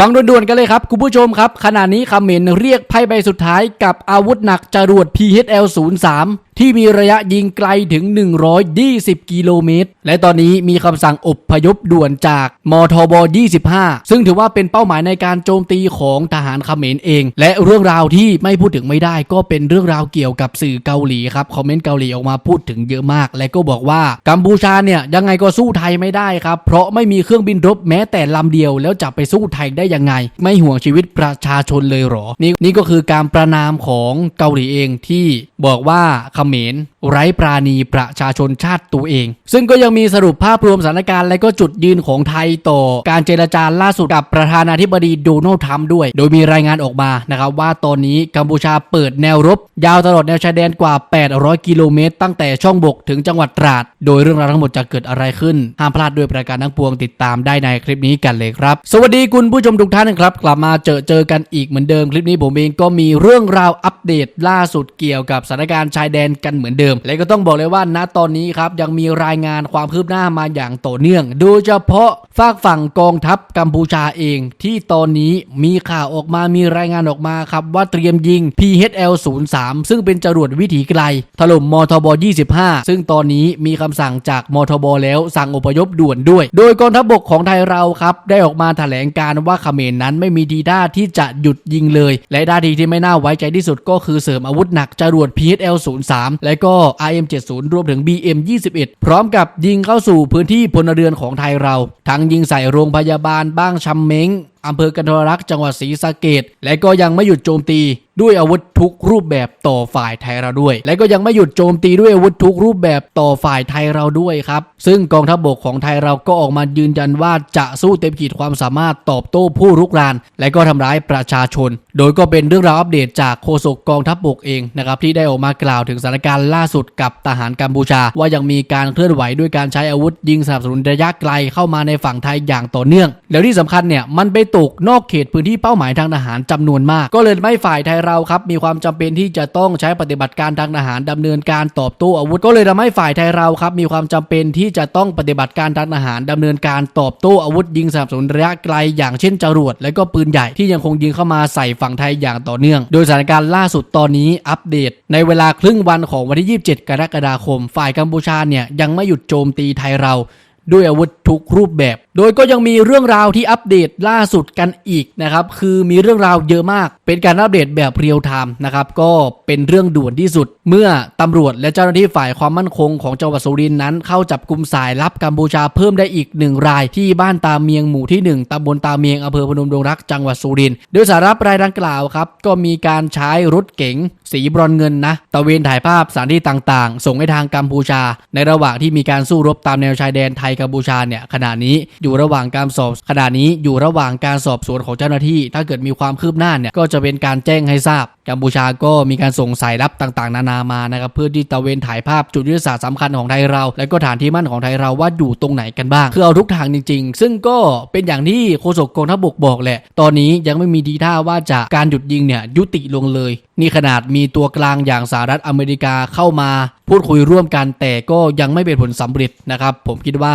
ฟังด่วนๆกันเลยครับ คุณผู้ชมครับ ขณะนี้เมนเรียกไพ่ใบสุดท้ายกับอาวุธหนักจรวด PHL 03 ที่มีระยะยิงไกลถึง 120 กิโลเมตร และตอนนี้มีคำสั่งอพยพด่วนจากมทบ 25 ซึ่งถือว่าเป็นเป้าหมายในการโจมตีของทหารเขมรเอง และเรื่องราวที่ไม่พูดถึงไม่ได้ ก็เป็นเรื่องราวเกี่ยวกับสื่อเกาหลีครับคอมเมนต์เกาหลีออกมาพูดถึงเยอะมาก และก็บอกว่ากัมพูชาเนี่ยยังไงก็สู้ไทยไม่ได้ครับ เพราะไม่มีเครื่องบินรบแม้แต่ลำเดียว แล้วจะไปสู้ไทยได้ยังไง ไม่ห่วงชีวิตประชาชนเลยหรอนี่นี่ก็คือการประนามของเกาหลีเองที่บอกว่าเขมร ไร้ปราณีประชาชนชาติตัวเอง ซึ่งก็ยังมีสรุปภาพรวมสถานการณ์และก็จุดยืนของไทยต่อ การเจรจาล่าสุดกับประธานาธิบดีโดนัลด์ทรัมป์ด้วย โดยมีรายงานออกมานะครับว่าตอนนี้กัมพูชาเปิดแนวรบ ยาวตลอดแนวชายแดนกว่า 800 กิโลเมตร ตั้งแต่ช่องบกถึงจังหวัดตราด โดยเรื่องราวทั้งหมดจะเกิดอะไรขึ้น ห้ามพลาดด้วยประการทั้งปวงติดตามได้ในคลิปนี้กันเลยครับ สวัสดีคุณผู้ชมทุกท่านครับ กลับมาเจอเจอกันอีกเหมือนเดิมคลิปนี้ผมเองก็มีเรื่องราวอัปเดตล่าสุดเกี่ยวกับสถานการณ์ชายแดนกันเหมือนเดิมและก็ต้องบอกเลยว่าณตอนนี้ครับยังมีรายงานความคืบหน้ามาอย่างต่อเนื่อง โดยเฉพาะฝากฝั่งกองทัพกัมพูชาเอง ที่ตอนนี้มีข่าวออกมามีรายงานออกมาครับว่าเตรียมยิง PHL 03ซึ่งเป็นจรวดวิถีไกล ถล่มมทบ 25 ซึ่งตอนนี้มีคำสั่งจากมทบแล้วสั่งอพยพด่วนด้วย โดยกองทัพบกของไทยเราครับได้ออกมาแถลงการว่าเขมรนั้นไม่มีทีท่าที่จะหยุดยิงเลย และท่าทีที่ไม่น่าไว้ใจที่สุดก็คือเสริมอาวุธหนักจรวด PHL 03และก็ RM70 รวมถึง BM 21 พร้อมกับยิงเข้าสู่พื้นที่พลเรือนของไทยเรา ทั้งยิงใส่โรงพยาบาลบ้างชำเม้งอำเภอกันทรลักษ์จังหวัดศรีสะเกดและก็ยังไม่หยุดโจมตี ด้วยอาวุธทุกรูปแบบต่อฝ่ายไทยเราด้วย และก็ยังไม่หยุดโจมตีด้วยอาวุธทุกรูปแบบต่อฝ่ายไทยเราด้วยครับ ซึ่งกองทัพบกของไทยเราก็ออกมายืนยันว่าจะสู้เต็มขีดความสามารถตอบโต้ผู้รุกราน และก็ทำร้ายประชาชน โดยก็เป็นเรื่องราวอัปเดตจากโฆษกกองทัพบกเองนะครับที่ได้ออกมากล่าวถึงสถานการณ์ล่าสุดกับทหารกัมพูชา ว่ายังมีการเคลื่อนไหวด้วยการใช้อาวุธยิงสนับสนุนระยะไกลเข้ามาในฝั่งไทยอย่างต่อเนื่อง แล้วที่สำคัญเนี่ยมันไปตกนอกเขตพื้นที่เป้าหมายทางทหารจำนวนมาก ก็เลยไม่ฝ่ายไทยเราครับมีความจำเป็นที่จะต้องใช้ปฏิบัติการทางทหารดำเนินการตอบโต้อาวุธ ก็เลยทำให้ฝ่ายไทยเราครับมีความจำเป็นที่จะต้องปฏิบัติการทางทหารดำเนินการตอบโต้อาวุธยิงสนับสนุนระยะไกลอย่างเช่นจรวดและก็ปืนใหญ่ที่ยังคงยิงเข้ามาใส่ฝั่งไทยอย่างต่อเนื่อง โดยสถานการณ์ล่าสุดตอนนี้อัปเดต ในเวลาครึ่งวันของวันที่ 27 กรกฎาคม ฝ่ายกัมพูชาเนี่ยยังไม่หยุดโจมตีไทยเรา ด้วยอาวุธทุกรูปแบบ โดยก็ยังมีเรื่องราวที่อัปเดตล่าสุดกันอีกนะครับ คือมีเรื่องราวเยอะมาก เป็นการอัปเดตแบบเรียลไทม์นะครับ ก็เป็นเรื่องด่วนที่สุด เมื่อตำรวจและเจ้าหน้าที่ฝ่ายความมั่นคงของจังหวัดสุรินทร์นั้น เข้าจับกลุ่มสายลับกัมพูชาเพิ่มได้อีกหนึ่งราย ที่บ้านตาเมียงหมู่ที่ 1ตำบลตาเมียงอำเภอพนมดงรัก จังหวัดสุรินทร์ โดยสารับรายดังกล่าวครับ ก็มีการใช้รถเก๋งสีบรอนเงินนะ ตะเวนถ่ายภาพสถานที่ต่างๆ ส่งให้ทางกัมพูชา ในระหว่างที่มีการสู้รบตามแนวชายแดนไทยกัมพูชาเนี่ยขณะนี้อยู่ระหว่างการสอบขณะนี้อยู่ระหว่างการสอบสวนของเจ้าหน้าที่ ถ้าเกิดมีความคืบหน้าเนี่ยก็จะเป็นการแจ้งให้ทราบกัมพูชาก็มีการส่งสายลับต่างๆ นานามานะครับเพื่อที่ตะเวนถ่ายภาพจุดยุทธศาสตร์สำคัญของไทยเรา และก็ฐานที่มั่นของไทยเราว่าอยู่ตรงไหนกันบ้าง คือเอาทุกทางจริง ๆ ซึ่งก็เป็นอย่างที่โฆษกกองทัพบกบอกแหละ ตอนนี้ยังไม่มีดีท่าว่าจะการหยุดยิงเนี่ยยุติลงเลย นี่ขนาดมีตัวกลางอย่างสหรัฐอเมริกาเข้ามา พูดคุยร่วมกันแต่ก็ยังไม่เป็นผลสำเร็จนะครับผมคิดว่า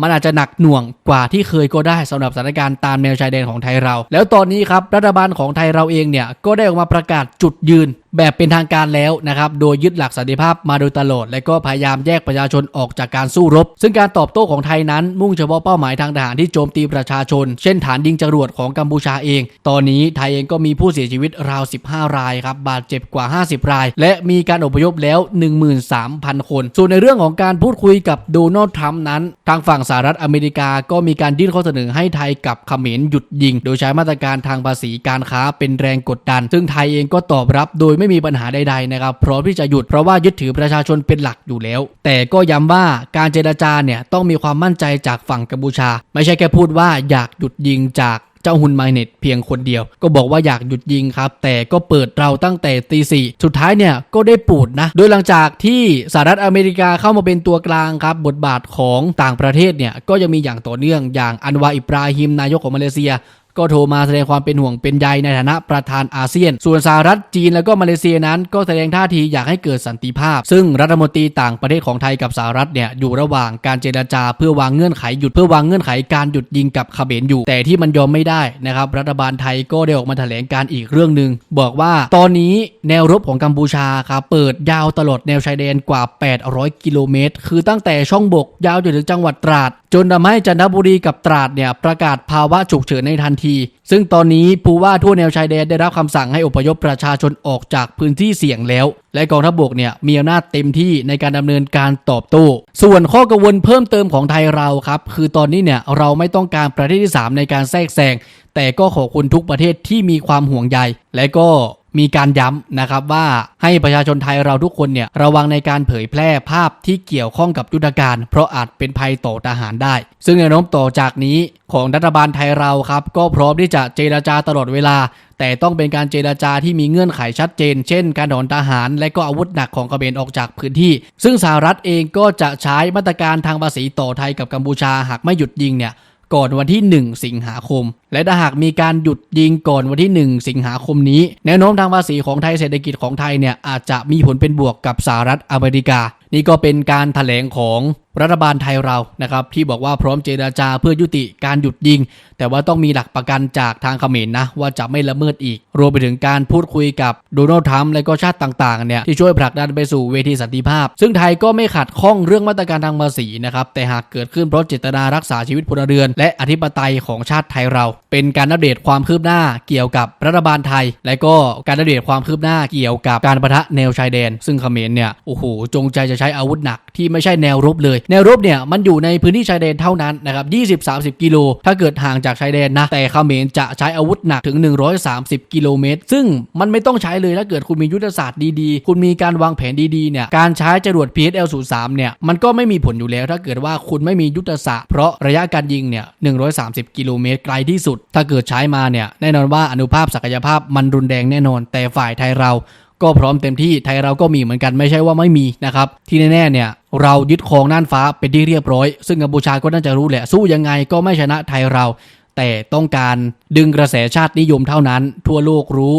มันอาจจะหนักหน่วงกว่าที่เคยก็ได้สำหรับสถานการณ์ตามแนวชายแดนของไทยเรา แล้วตอนนี้ครับรัฐบาลของไทยเราเองเนี่ยก็ได้ออกมาประกาศจุดยืนแบบเป็นทางการแล้วนะครับ โดยยึดหลักสันติภาพมาโดยตลอด และก็พยายามแยกประชาชนออกจากการสู้รบ ซึ่งการตอบโต้ของไทยนั้น มุ่งเฉพาะเป้าหมายทางทหารที่โจมตีประชาชน เช่นฐานยิงจรวดของกัมพูชาเอง ตอนนี้ไทยเองก็มีผู้เสียชีวิตราว 15 รายครับ บาดเจ็บกว่า 50 ราย และมีการอพยพแล้ว 13,000 คน ส่วนในเรื่องของการพูดคุยกับโดนัลด์ทรัมป์นั้น ทางฝั่งสหรัฐอเมริกาก็มีการยื่นข้อเสนอให้ไทยกับเขมรหยุดยิง โดยใช้มาตรการทางภาษีการค้าเป็นแรงกดดัน ซึ่งไทยเองก็ตอบรับโดยไม่มีปัญหาใดๆนะครับพร้อมที่จะหยุดเพราะว่ายึดถือประชาชนเป็นหลักอยู่แล้ว แต่ก็ย้ำว่าการเจรจาเนี่ยต้องมีความมั่นใจจากฝั่งกัมพูชา ไม่ใช่แค่พูดว่าอยากหยุดยิงจาก เจ้าฮุนไมเน็ตเพียงคนเดียว ก็บอกว่าอยากหยุดยิงครับ แต่ก็เปิดเราตั้งแต่ตีสี่สุดท้ายเนี่ยก็ได้ปูดนะ โดยหลังจากที่สหรัฐอเมริกาเข้ามาเป็นตัวกลางครับ บทบาทของต่างประเทศเนี่ยก็ยังมีอย่างต่อเนื่องอย่างอันวาอิบราฮิมนายกของมาเลเซีย ก็โทรมาแสดงความเป็นห่วงเป็นใยในฐานะประธานอาเซียน ส่วนสหรัฐจีนแล้วก็มาเลเซียนั้น ก็แสดงท่าทีอยากให้เกิดสันติภาพ ซึ่งรัฐมนตรีต่างประเทศของไทยกับสหรัฐเนี่ยอยู่ระหว่างการเจรจาเพื่อวางเงื่อนไขหยุดเพื่อวางเงื่อนไขการหยุดยิงกับเขมรอยู่ แต่ที่มันยอมไม่ได้นะครับรัฐบาลไทยก็ได้ออกมาแถลงการอีกเรื่องหนึ่งบอกว่าตอนนี้แนวรบของกัมพูชาครับเปิดยาวตลอดแนวชายแดนกว่า 800 กิโลเมตร คือตั้งแต่ช่องบกยาวจนถึงจังหวัดตราด จนทำให้จันทบุรีกับตราดเนี่ยประกาศภาวะฉุกเฉินในทันทีซึ่งตอนนี้ผู้ว่าทั่วแนวชายแดนได้รับคำสั่งให้อพยพประชาชนออกจากพื้นที่เสี่ยงแล้ว และกองทัพบกเนี่ยมีอำนาจเต็มที่ในการดำเนินการตอบโต้ส่วนข้อกังวลเพิ่มเติมของไทยเราครับ คือตอนนี้เนี่ยเราไม่ต้องการประเทศที่ 3 ในการแทรกแซงแต่ก็ขอบคุณทุกประเทศที่มีความห่วงใย และก็ มีการย้ำนะครับว่าให้ประชาชนไทยเราทุกคนเนี่ยระวังในการเผยแพร่ภาพที่เกี่ยวข้องกับยุทธการ เพราะอาจเป็นภัยต่อทหารได้ ซึ่งแนวโน้มต่อจากนี้ของรัฐบาลไทยเราครับ ก็พร้อมที่จะเจราจาตลอดเวลา แต่ต้องเป็นการเจราจาที่มีเงื่อนไขชัดเจน เช่น การถอนทหาร และก็อาวุธหนักของกเขมรออกจากพื้นที่ ซึ่งสหรัฐเองก็จะใช้มาตรการทางภาษีต่อไทยกับกัมพูชาหากไม่หยุดยิงเนี่ย ก่อนวันที่ 1 สิงหาคม และถ้าหากมีการหยุดยิงก่อนวันที่ 1 สิงหาคมนี้ แนวโน้มทางภาษีของไทยเศรษฐกิจของไทยเนี่ยอาจจะมีผลเป็นบวกกับสหรัฐอเมริกา นี่ก็เป็นการถแถลงของ รัฐบาลไทยเรานะครับที่บอกว่าพร้อมเจราจาเพื่อยุติการหยุดยิง แต่ว่าต้องมีหลักประกันจากทางเขมรนะว่าจะไม่ละเมิดอีก รวมไปถึงการพูดคุยกับโดนัลด์ทรัมป์และก็ชาติต่างๆเนี่ยที่ช่วยผลักดันไปสู่เวทีสันติภาพ ซึ่งไทยก็ไม่ขัดข้องเรื่องมาตรการทางภาษีนะครับแต่หากเกิดขึ้นเพราะเจตนารักษาชีวิตพลเรือน และอธิปไตยของชาติไทยเรา เป็นการอัปเดตความคืบหน้าเกี่ยวกับรัฐบาลไทย และก็การอัปเดตความคืบหน้าเกี่ยวกับการประทะแนวชายแดน ซึ่งเขมรเนี่ยโอ้โหจงใจจะใช้อาวุธหนักที่ไม่ใช่แนวรบเลยแนวรบเนี่ยมันอยู่ในพื้นที่ชายแดนเท่านั้นนะครับ20-30 กิโล ถ้าเกิดห่างจากชายแดนนะ แต่เขมรจะใช้อาวุธหนักถึง 130 กิโลเมตร ซึ่งมันไม่ต้องใช้เลยถ้าเกิดคุณมียุทธศาสตร์ดีๆ คุณมีการวางแผนดีๆ เนี่ย การใช้จรวด PSL 03 เนี่ย มันก็ไม่มีผลอยู่แล้ว ถ้าเกิดว่าคุณไม่มียุทธศาสตร์ เพราะระยะการยิงเนี่ย 130 กิโลเมตรไกลที่สุด ถ้าเกิดใช้มาเนี่ย แน่นอนว่าอนุภาพศักยภาพมันรุนแรงแน่นอน แต่ฝ่ายไทยเรา ก็พร้อมเต็มที่ไทยเราก็มีเหมือนกันไม่ใช่ว่าไม่มีนะครับ ที่แน่ๆเนี่ยเรายึดครองน่านฟ้าเป็นที่เรียบร้อย ซึ่งกัมพูชาก็น่าจะรู้แหละ สู้ยังไงก็ไม่ชนะไทยเรา แต่ต้องการดึงกระแสชาตินิยมเท่านั้น ทั่วโลกรู้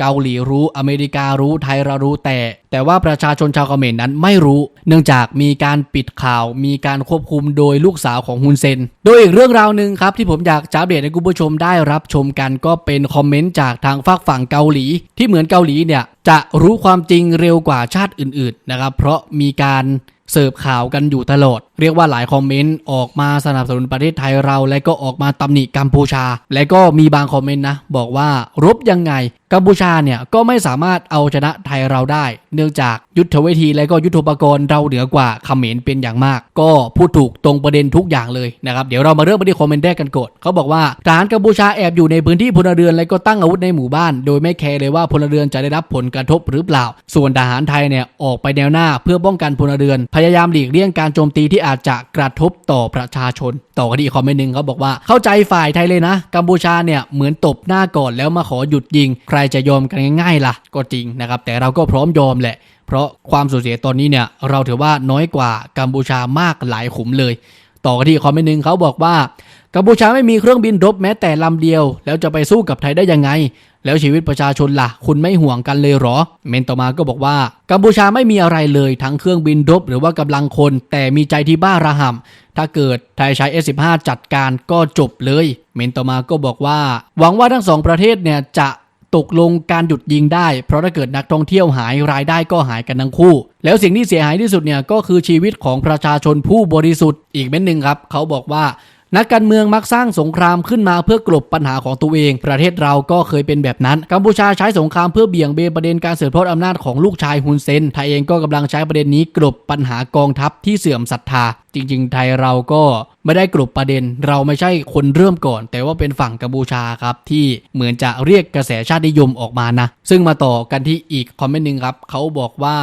เกาหลีรู้อเมริการู้ไทยเรารู้แต่ แต่ว่าประชาชนชาวเขมรนั้นไม่รู้ เนื่องจากมีการปิดข่าว มีการควบคุมโดยลูกสาวของฮุนเซน โดยอีกเรื่องราวหนึ่งครับที่ผมอยากจะเดตให้คุณผู้ชมได้รับชมกันก็เป็นคอมเมนต์จากทางฝากฝั่งเกาหลี ที่เหมือนเกาหลีเนี่ยจะรู้ความจริงเร็วกว่าชาติอื่นๆนะครับเพราะมีการเสิร์ฟข่าวกันอยู่ตลอด เรียกว่าหลายคอมเมนต์ออกมาสนับสนุนประเทศไทยเรา และก็ออกมาตำหนิกัมพูชา และก็มีบางคอมเมนต์นะ บอกว่ารบยังไงกัมพูชาเนี่ยก็ไม่สามารถเอาชนะไทยเราได้ เนื่องจากยุทธวิธีและก็ยุทธปกรณ์เราเหนือกว่าเขมรเป็นอย่างมาก ก็พูดถูกตรงประเด็นทุกอย่างเลยนะครับเดี๋ยวเรามาเริ่มกันที่คอมเมนต์แรกกันก่อนเขาบอกว่าทหารกัมพูชาแอบอยู่ในพื้นที่พลเรือนและก็ตั้งอาวุธในหมู่บ้าน โดยไม่แคร์เลยว่าพลเรือนจะได้รับผลกระทบหรือเปล่า ส่วนทหารไทยเนี่ยออกไปแนวหน้าเพื่อป้องกันพลเรือน พยายามหลีกเลี่ยงการโจมตีที่อาจจะกระทบต่อประชาชน ต่อกันอีกคอมเมนต์หนึ่งเขาบอกว่าเข้าใจฝ่ายไทยเลยนะ กัมพูชาเนี่ยเหมือนตบหน้าก่อนแล้วมาขอหยุดยิงใรจะยอมกันง่ายๆล่ะ ก็จริงนะครับ แต่เราก็พร้อมยอมแหละ เพราะความสูญเสียตอนนี้เนี่ยเราถือว่าน้อยกว่ากัมพูชามากหลายขุมเลย ต่อกันที่คอมเมนต์หนึ่งเขาบอกว่ากัมพูชาไม่มีเครื่องบินรบแม้แต่ลำเดียว แล้วจะไปสู้กับไทยได้ยังไง แล้วชีวิตประชาชนล่ะ คุณไม่ห่วงกันเลยหรอ เมนต่อมาก็บอกว่ากัมพูชาไม่มีอะไรเลยทั้งเครื่องบินรบหรือว่ากำลังคน แต่มีใจที่บ้าระห่ำถ้าเกิดไทยใช้ S15 จัดการก็จบเลย เมนต่อมาก็บอกว่า หวังว่าทั้งสองประเทศเนี่ยจะ ตกลงการหยุดยิงได้ เพราะถ้าเกิดนักท่องเที่ยวหายรายได้ก็หายกันทั้งคู่ แล้วสิ่งที่เสียหายที่สุดเนี่ยก็คือชีวิตของประชาชนผู้บริสุทธิ์อีกเม็ดหนึ่งครับ เขาบอกว่า นักการเมืองมักสร้างสงครามขึ้นมาเพื่อกลบปัญหาของตัวเอง ประเทศเราก็เคยเป็นแบบนั้น กัมพูชาใช้สงครามเพื่อเบี่ยงเบนประเด็นการสืบทอดอำนาจของลูกชายฮุนเซน ไทยเองก็กำลังใช้ประเด็นนี้กลบปัญหากองทัพที่เสื่อมศรัทธา จริง ๆ ไทยเราก็ไม่ได้กลบประเด็น เราไม่ใช่คนเริ่มก่อน แต่ว่าเป็นฝั่งกัมพูชาครับที่เหมือนจะเรียกกระแสชาตินิยมออกมานะ ซึ่งมาต่อกันที่อีกคอมเมนต์หนึ่งครับเขาบอกว่า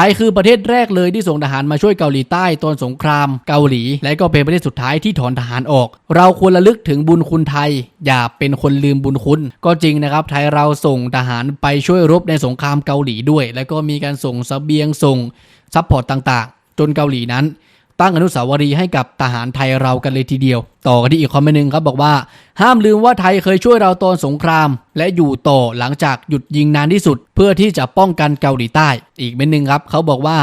ไทยคือประเทศแรกเลยที่ส่งทหารมาช่วยเกาหลีใต้ตอนสงครามเกาหลี และก็เป็นประเทศสุดท้ายที่ถอนทหารออก เราควรระลึกถึงบุญคุณไทย อย่าเป็นคนลืมบุญคุณ ก็จริงนะครับ ไทยเราส่งทหารไปช่วยรบในสงครามเกาหลีด้วย และก็มีการส่งสเสบียงส่งซัพพอร์ตต่างๆ จนเกาหลีนั้น ตั้งอนุสาวรีย์ให้กับทหารไทยเรากันเลยทีเดียว ต่อกันที่อีกคอมเมนต์หนึ่งครับบอกว่า ห้ามลืมว่าไทยเคยช่วยเราตอนสงคราม และอยู่ต่อหลังจากหยุดยิงนานที่สุด เพื่อที่จะป้องกันเกาหลีใต้ อีกเมนหนึ่งครับเขาบอกว่า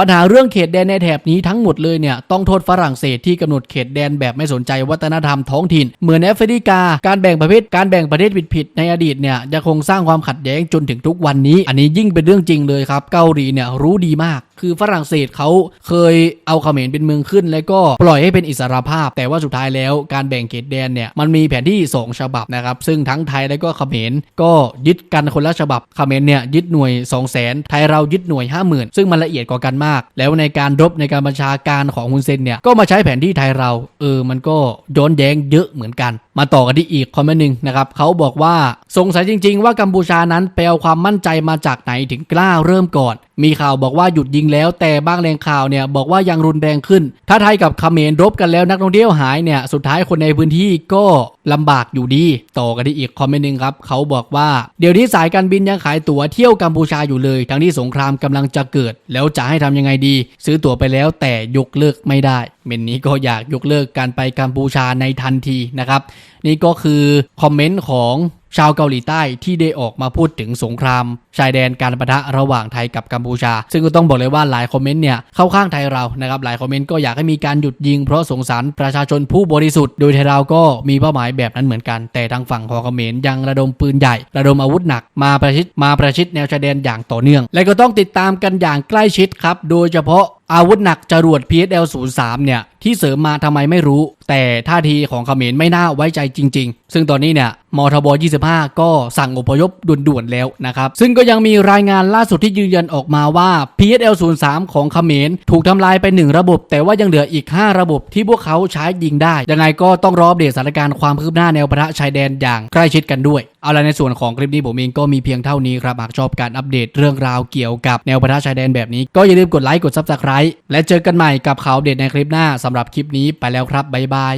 ปัญหาเรื่องเขตแดนในแถบนี้ทั้งหมดเลยเนี่ยต้องโทษฝรั่งเศสที่กำหนดเขตแดนแบบไม่สนใจวัฒนธรรมท้องถิ่น เหมือนแอฟริกา การแบ่งประเภทการแบ่งประเทศผิดๆในอดีตเนี่ยยังคงสร้างความขัดแย้งจนถึงทุกวันนี้ อันนี้ยิ่งเป็นเรื่องจริงเลยครับ เกาหลีเนี่ยรู้ดีมาก คือฝรั่งเศสเขาเคยเอาเขมรเป็นเมืองขึ้น แล้วก็ปล่อยให้เป็นอิสรภาพ แต่ว่าสุดท้ายแล้วการแบ่งเขตแดนเนี่ยมันมีแผนที่ 2 ฉบับนะครับซึ่งทั้งไทยและก็เขมรก็ยึดกันคนละฉบับเขมรเนี่ยยึดหน่วย 2 0 0 0 0 0ไทยเรายึดหน่วย 50,000 ซึ่งมันละเอียดกว่ากันมากแล้วในการรบในการบัญชาการของฮุนเซนเนี่ยก็มาใช้แผนที่ไทยเรา เออ มันก็ย้อนแย้งเยอะเหมือนกัน มาต่อกันที่อีกคอมเมนต์หนึ่งนะครับเขาบอกว่าสงสัยจริง ๆ ว่ากัมพูชานั้นแปลความมั่นใจมาจากไหนถึงกล้าเริ่มก่อน มีข่าวบอกว่าหยุดยิงแล้วแต่บางแหล่งข่าวเนี่ยบอกว่ายังรุนแรงขึ้น ถ้าไทยกับเขมรรบกันแล้วนักท่องเที่ยวหายเนี่ยสุดท้ายคนในพื้นที่ก็ลำบากอยู่ดี ต่อกันที่อีกคอมเมนต์หนึ่งครับเขาบอกว่าเดี๋ยวนี้สายการบินยังขายตั๋วเที่ยวกัมพูชาอยู่เลย ทั้งที่สงครามกำลังจะเกิด แล้วจะให้ทำยังไงดี ซื้อตั๋วไปแล้วแต่ยกเลิกไม่ได้เมนนี้ก็อยากยกเลิกการไปกัมพูชาในทันทีนะครับ นี่ก็คือคอมเมนต์ของ ชาวเกาหลีใต้ที่ได้ออกมาพูดถึงสงคราม ชายแดนการประทะระหว่างไทยกับกัมพูชา ซึ่งก็ต้องบอกเลยว่าหลายคอมเมนต์เนี่ยเข้าข้างไทยเรานะครับหลายคอมเมนต์ก็อยากให้มีการหยุดยิงเพราะสงสารประชาชนผู้บริสุทธิ์โดยไทยเราก็มีเป้าหมายแบบนั้นเหมือนกัน แต่ทางฝั่งของเขมรยังระดมปืนใหญ่ ระดมอาวุธหนักมาประชิดมาประชิดแนวชายแดนอย่างต่อเนื่อง และก็ต้องติดตามกันอย่างใกล้ชิดครับโดยเฉพาะ อาวุธหนักจรวด PSL 03เนี่ยที่เสริมมาทำไมไม่รู้ แต่ท่าทีของเขมรไม่น่าไว้ใจจริง ๆ ซึ่งตอนนี้เนี่ยมทบ 25 ก็สั่งอพยพด่วนๆแล้วนะครับ ซึ่งก็ยังมีรายงานล่าสุดที่ยืนยันออกมาว่า PSL 03ของเขมรถูกทำลายไป 1 ระบบ แต่ว่ายังเหลืออีก 5 ระบบที่พวกเขาใช้ยิงได้ ยังไงก็ต้องรออัปเดตสถานการณ์ความคืบหน้าแนวปะทะชายแดนอย่างใกล้ชิดกันด้วย เอาละในส่วนของคลิปนี้ผมเองก็มีเพียงเท่านี้ครับหากชอบการอัปเดตเรื่องราวเกี่ยวกับแนวปะทะชายแดนแบบนี้ก็อย่าลืมกดไลค์กด Subscribe และเจอกันใหม่กับข่าวเด็ดในคลิปหน้าสำหรับคลิปนี้ไปแล้วครับบ๊ายบาย